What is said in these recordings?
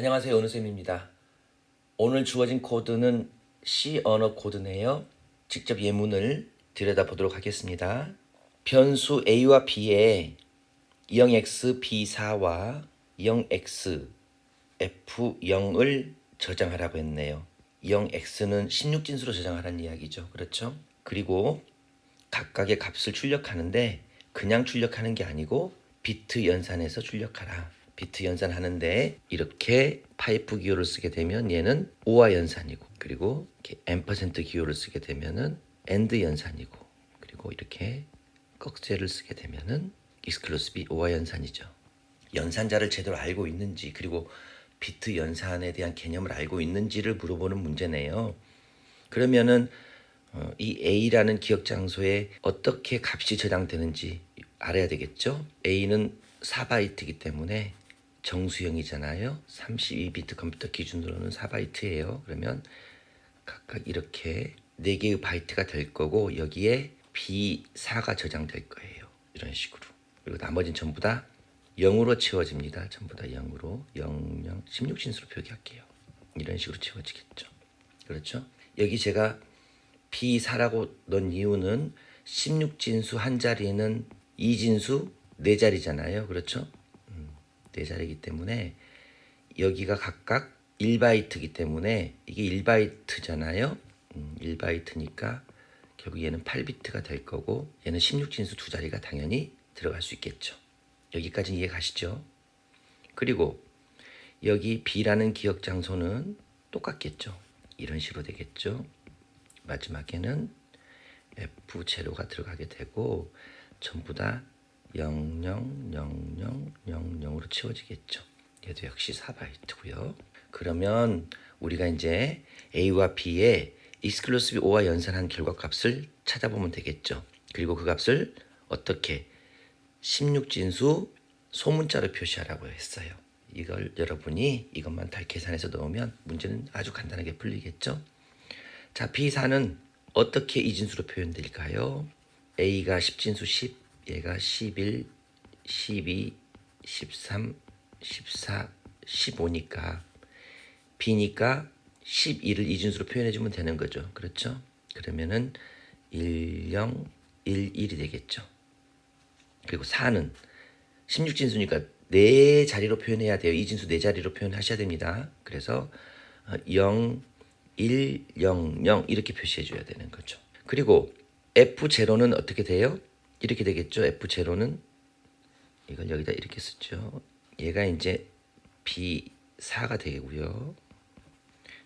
안녕하세요. 은우쌤입니다. 오늘 주어진 코드는 C 언어 코드네요. 직접 예문을 들여다보도록 하겠습니다. 변수 A와 B에 0x B4와 0x F0을 저장하라고 했네요. 0x는 16진수로 저장하라는 이야기죠. 그렇죠? 그리고 각각의 값을 출력하는데 그냥 출력하는 게 아니고 비트 연산해서 출력하라. 비트 연산하는데 이렇게 파이프 기호를 쓰게 되면 얘는 오와 연산이고 그리고 이렇게 앰퍼센트 기호를 쓰게 되면은 엔드 연산이고 그리고 이렇게 꺽쇠를 쓰게 되면은 익스클루시비 오와 연산이죠. 연산자를 제대로 알고 있는지 그리고 비트 연산에 대한 개념을 알고 있는지를 물어보는 문제네요. 그러면은 어, 이 A라는 기억 장소에 어떻게 값이 저장되는지 알아야 되겠죠. A는 4바이트이기 때문에 정수형이잖아요. 32비트 컴퓨터 기준으로는 4바이트예요. 그러면 각각 이렇게 4개의 바이트가 될 거고 여기에 B4가 저장될 거예요. 이런 식으로. 그리고 나머지는 전부 다 0으로 채워집니다. 전부 다 0으로 0, 0, 16진수로 표기할게요. 이런 식으로 채워지겠죠. 그렇죠? 여기 제가 B4라고 넣은 이유는 16진수 한 자리는 2진수 4자리잖아요. 그렇죠? 음, 4자리이기 때문에 여기가 각각 1바이트이기 때문에 이게 1바이트잖아요. 음, 1바이트니까 결국 얘는 8비트가 될 거고 얘는 16진수 두 자리가 당연히 들어갈 수 있겠죠. 여기까지 이해 가시죠? 그리고 여기 B라는 기억 장소는 똑같겠죠. 이런 식으로 되겠죠. 마지막에는 F 제로가 들어가게 되고 전부 다 00, 00, 00으로 채워지겠죠. 얘도 역시 4바이트고요. 그러면 우리가 이제 A와 B의 익스클루시브 O와 연산한 결과값을 찾아보면 되겠죠. 그리고 그 값을 어떻게 16진수 소문자로 표시하라고 했어요. 이걸 여러분이 이것만 다 계산해서 넣으면 문제는 아주 간단하게 풀리겠죠. 자, B4는 어떻게 이진수로 표현될까요? A가 10진수 10, 얘가 11, 12, 13, 14, 15니까 B니까 12를 이진수로 표현해 주면 되는 거죠. 그렇죠? 그러면은 10, 11이 되겠죠. 그리고 4는 16진수니까 네 자리로 표현해야 돼요. 이진수 네 자리로 표현하셔야 됩니다. 그래서 0, 1, 0, 0 이렇게 표시해 줘야 되는 거죠. 그리고 F0는 어떻게 돼요? 이렇게 되겠죠. F0는 이걸 여기다 이렇게 쓰죠. 얘가 이제 B4가 되고요.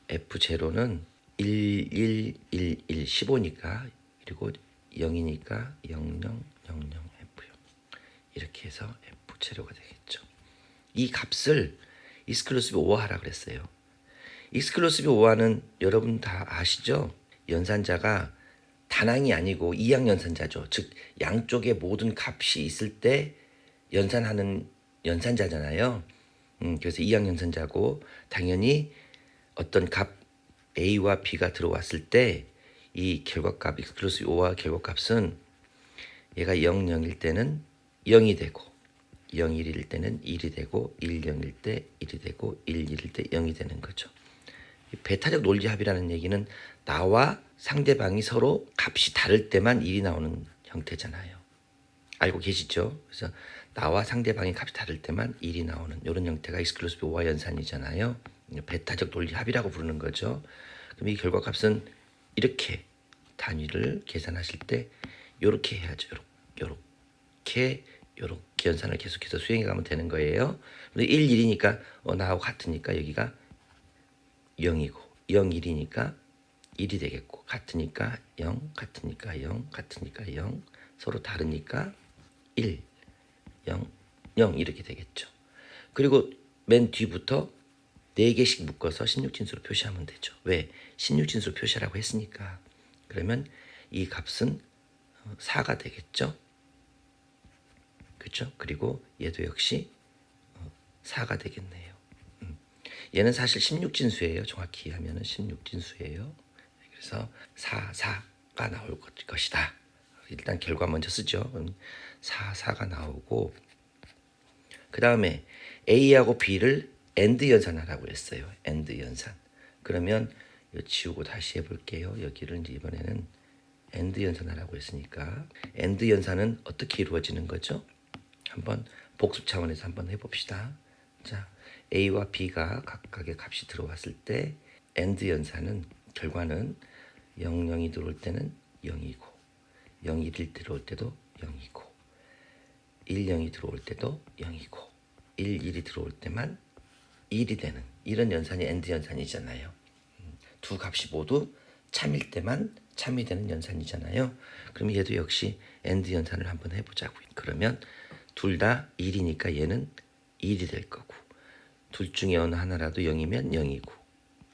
F0는 1, 1, 1, 1, 15니까 그리고 0이니까 0, 0, 0, 0, F0 이렇게 해서 F 제로가 되겠죠. 이 값을 익스클루시브 5하라 그랬어요. 익스클루시브 5화는 여러분 다 아시죠? 연산자가 단항이 아니고 이항 연산자죠. 즉 양쪽에 모든 값이 있을 때 연산하는 연산자잖아요. 음, 그래서 이항 연산자고 당연히 어떤 값 A와 B가 들어왔을 때 이 결과값 익스클루시브 5와 결과값은 얘가 0, 0일 때는 0이 되고 0, 1일 때는 1이 되고 1, 0일 때 1이 되고 1, 1일 때 0이 되는 거죠. 배타적 논리합이라는 얘기는 나와 상대방이 서로 값이 다를 때만 1이 나오는 형태잖아요. 알고 계시죠? 그래서 나와 상대방의 값이 다를 때만 1이 나오는 이런 형태가 익스클루시브 5와 연산이잖아요. 배타적 논리 합이라고 부르는 거죠. 그럼 이 결과 값은 이렇게 단위를 계산하실 때 이렇게 해야죠. 요렇게 요렇게 연산을 계속해서 수행해 가면 되는 거예요. 근데 1, 1이니까 어, 나하고 같으니까 여기가 0이고 0, 1이니까 1이 되겠고 같으니까 0, 같으니까 0, 같으니까 0 서로 다르니까 1, 0, 0 이렇게 되겠죠. 그리고 맨 뒤부터 4개씩 묶어서 16진수로 표시하면 되죠. 왜? 16진수로 표시하라고 했으니까. 그러면 이 값은 4가 되겠죠. 그렇죠? 그리고 얘도 역시 4가 되겠네요. 음. 얘는 사실 16진수예요. 정확히 하면은 16진수예요. 그래서 4, 4가 나올 것이다. 일단 결과 먼저 쓰죠. 4, 4가 나오고 그 다음에 A하고 B를 엔드 연산하라고 했어요. 엔드 연산. 그러면 지우고 다시 해볼게요. 여기를 이제 이번에는 엔드 연산하라고 했으니까 엔드 연산은 어떻게 이루어지는 거죠? 한번 복습 차원에서 한번 해봅시다. 자, A와 B가 각각의 값이 들어왔을 때 엔드 연산은 결과는 0, 0이 들어올 때는 0이고 0, 1이 들어올 때도 0이고 1, 0이 들어올 때도 0이고 1, 1이 들어올 때만 1이 되는 이런 연산이 엔드 연산이잖아요. 음, 두 값이 모두 참일 때만 참이 되는 연산이잖아요. 그럼 얘도 역시 엔드 연산을 한번 해보자고요. 그러면 둘 다 1이니까 얘는 1이 될 거고 둘 중에 어느 하나라도 0이면 0이고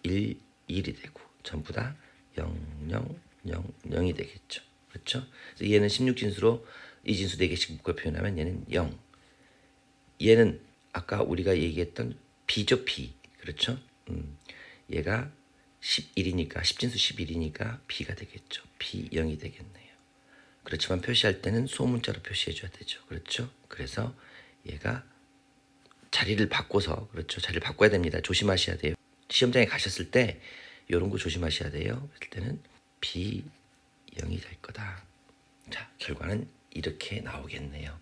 1, 1이 되고 전부 다 0, 0, 0, 0이 되겠죠. 그렇죠? 그래서 얘는 16진수로 이 진수 4개씩 묶어 표현하면 얘는 0. 얘는 아까 우리가 얘기했던 B죠 B. 그렇죠? 음, 얘가 11이니까 10진수 11이니까 B가 되겠죠. B 0이 되겠네요. 그렇지만 표시할 때는 소문자로 표시해 줘야 되죠. 그렇죠? 그래서 얘가 자리를 바꿔서 그렇죠. 자리를 바꿔야 됩니다. 조심하셔야 돼요. 시험장에 가셨을 때 이런 거 조심하셔야 돼요. 그럴 때는 B 0이 될 거다. 자, 결과는 이렇게 나오겠네요.